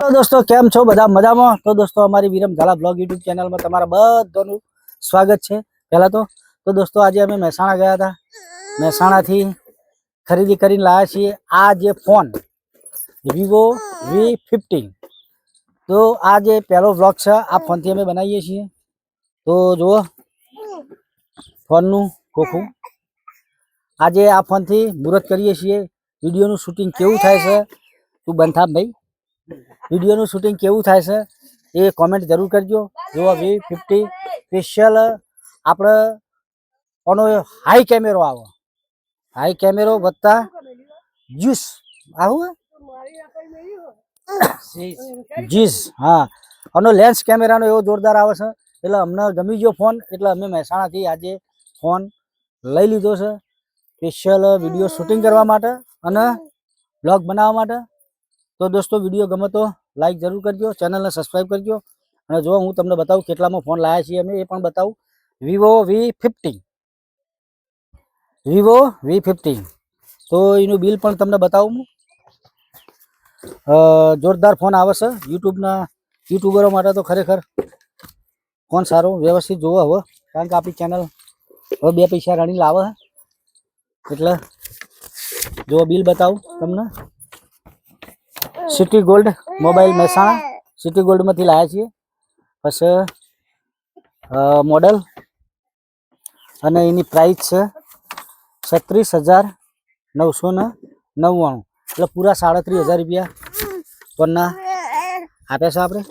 તો દોસ્તો, કેમ છો? બધા મજામાં? તો દોસ્તો, અમારી વિરમ ઝાલા બ્લોગ યુટ્યુબ ચેનલમાં તમારા બધાનું સ્વાગત છે. પહેલાં તો તો દોસ્તો, આજે અમે મહેસાણા ગયા હતા. મહેસાણાથી ખરીદી કરીને લાવ્યા છીએ આ જે ફોન, વિવો વી ફિફ્ટીન તો આ જે પહેલો બ્લોગ છે, આ ફોનથી અમે બનાવીએ છીએ. તો જુઓ, ફોનનું ખોખું. આજે આ ફોનથી મુહૂર્ત કરીએ છીએ. વિડીયોનું શૂટિંગ કેવું થાય છે, તું બંધામ ભાઈ. વિડીયોનું શૂટિંગ કેવું થાય છે એ કોમેન્ટ જરૂર કરજો. જો વી ફિફ્ટી સ્પેશિયલ આપણે આનો હાઈ કેમેરો આવે. હાઈ કેમેરો વત્તા જ્યુસ આવું જીસ હા. આનો લેન્સ કેમેરાનો એવો જોરદાર આવે છે. એટલે અમને ગમી ગયો ફોન એટલે અમે મહેસાણાથી આજે ફોન લઈ લીધો છે. સ્પેશિયલ વીડિયો શૂટિંગ કરવા માટે અને બ્લોગ બનાવવા માટે. તો દોસ્તો, વીડિયો ગમે તો લાઈક જરૂર કરજો ચેનલને સબસ્ક્રાઈબ કરજો. અને જો હું તમને બતાવું કેટલામાં ફોન લાયા છીએ, અમે એ પણ બતાવું. વિવો વી ફિફ્ટી વિવો વી ફિફ્ટીન તો એનું બિલ પણ તમને બતાવું જોરદાર ફોન આવે છે. યુટ્યુબના યુટ્યુબરો માટે તો ખરેખર ફોન સારો, વ્યવસ્થિત જોવો હવે. કારણ કે આપણી ચેનલ હવે બે પૈસા રણી લાવે એટલે જો બિલ બતાવું તમને. City gold mobile Mehsana city ગોલ્ડમાંથી લાવ્યા છીએ. પછી મોડલ અને એની પ્રાઇસ છે છત્રીસ હજાર નવસો ને નવ્વાણું. એટલે પૂરા સાડત્રીસ હજાર રૂપિયા પરના આપે છે આપણે.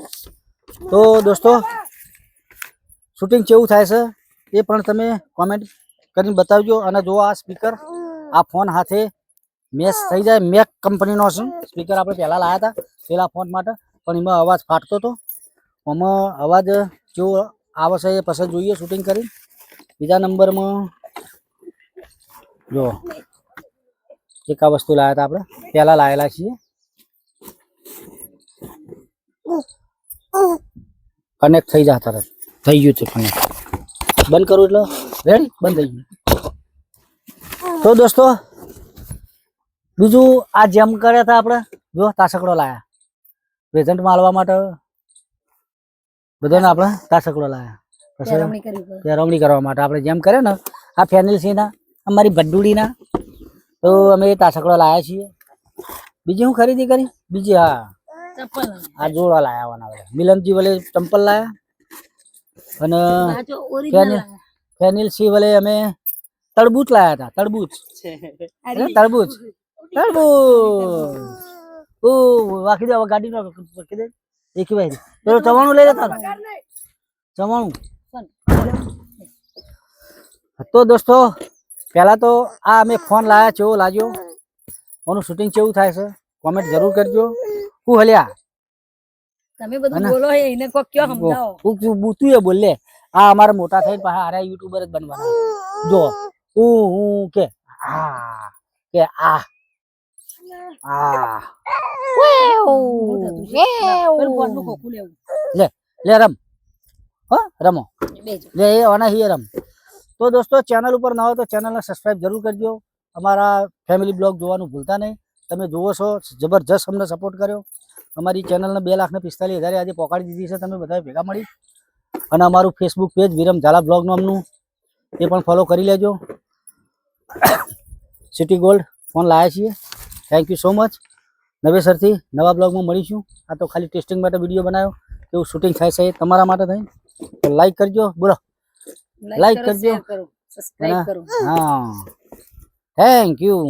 તો દોસ્તો શૂટિંગ કેવું થાય છે એ પણ તમે કોમેન્ટ કરીને બતાવજો અને જો આ સ્પીકર આ ફોન હાથે મેચ થઈ જાય મેક કંપનીનો છે. સ્પીકર આપણે પહેલાં લાવ્યા હતા પહેલાં ફોન માટે પણ એમાં અવાજ ફાટતો હતો. આમાં અવાજ જો આવે છે એ પસંદ જોઈએ શૂટિંગ કરી બીજા નંબરમાં જો એક આ વસ્તુ લાવ્યા હતા આપણે. પહેલાં લાવેલા છીએ. કનેક્ટ થઈ જાય તરત. થઈ ગયું છે કનેક્ટ બંધ કરું એટલે રેડી બંધ થઈ ગયું. તો દોસ્તો બીજું આ જેમ કર્યા હતા આપણે જો તાસકડો લાયા. પ્રેઝન્ટ માલવા માટે બધાને આપણે તાસકડો લાયા. પેરવણી કરવા માટે આપણે જેમ કરે ને આ ફેનિલસીના અમારી ભડ્ડુડીના તો અમે તાસકડો લાયા છીએ. બીજી હું ખરીદી કરી? બીજી હા. ચપ્પલ આ જોડા લાયા આવવાના મિલનજી વલે ચંપલ લાયા. અને ફેનિલ ફેનિલ સી વલે અમે તરબૂચ લાયા હતા તરબૂચ અરે તરબૂચ ઓ વાકી દે હવે ગાડી નો વાકી દે. એકી ભાઈ પેલો ચવાણું લઈ લેતા ચવાણું. તો દોસ્તો પેલા તો આ અમે ફોન લાયા કેવો લાગ્યો. ઓનું શૂટિંગ કેવું થાય છે? કોમેન્ટ જરૂર કરજો. હું હલ્યા? તમે બધું બોલો હે એને કોક કયો સમજાવો. હું બુતું એ બોલે આ અમારે મોટા થઈને પાછા આરા યુટ્યુબર જ બનવાના જો હું હું કે આ કે આ. લેવું લે લે રમ હો રમો લે એ આના હિયે રમ તો દોસ્તો ચેનલ ઉપર ના હોય તો ચેનલને સબસ્ક્રાઇબ જરૂર કરજો. અમારા ફેમિલી બ્લોગ જોવાનું ભૂલતા નહીં. તમે જુઓ છો જબરજસ્ત અમને સપોર્ટ કર્યો. અમારી ચેનલને બે લાખને પિસ્તાલીસ હજારે આજે પહોંચાડી દીધી છે. તમે બધા ભેગા મળી. અને અમારું Facebook page Viram Zala blog નામનું એ પણ ફોલો કરી લેજો. સિટી ગોલ્ડ ફોન લાવ્યા છીએ. થેન્ક યુ સો મચ નવેસરથી નવા બ્લોગમાં મળીશું. આ તો ખાલી ટેસ્ટિંગ માટે વીડિયો બનાવ્યો એવું શૂટિંગ થાય છે તમારા માટે થઈ તો લાઈક કરજો. બોલો. લાઈક કરજો. હા. Thank you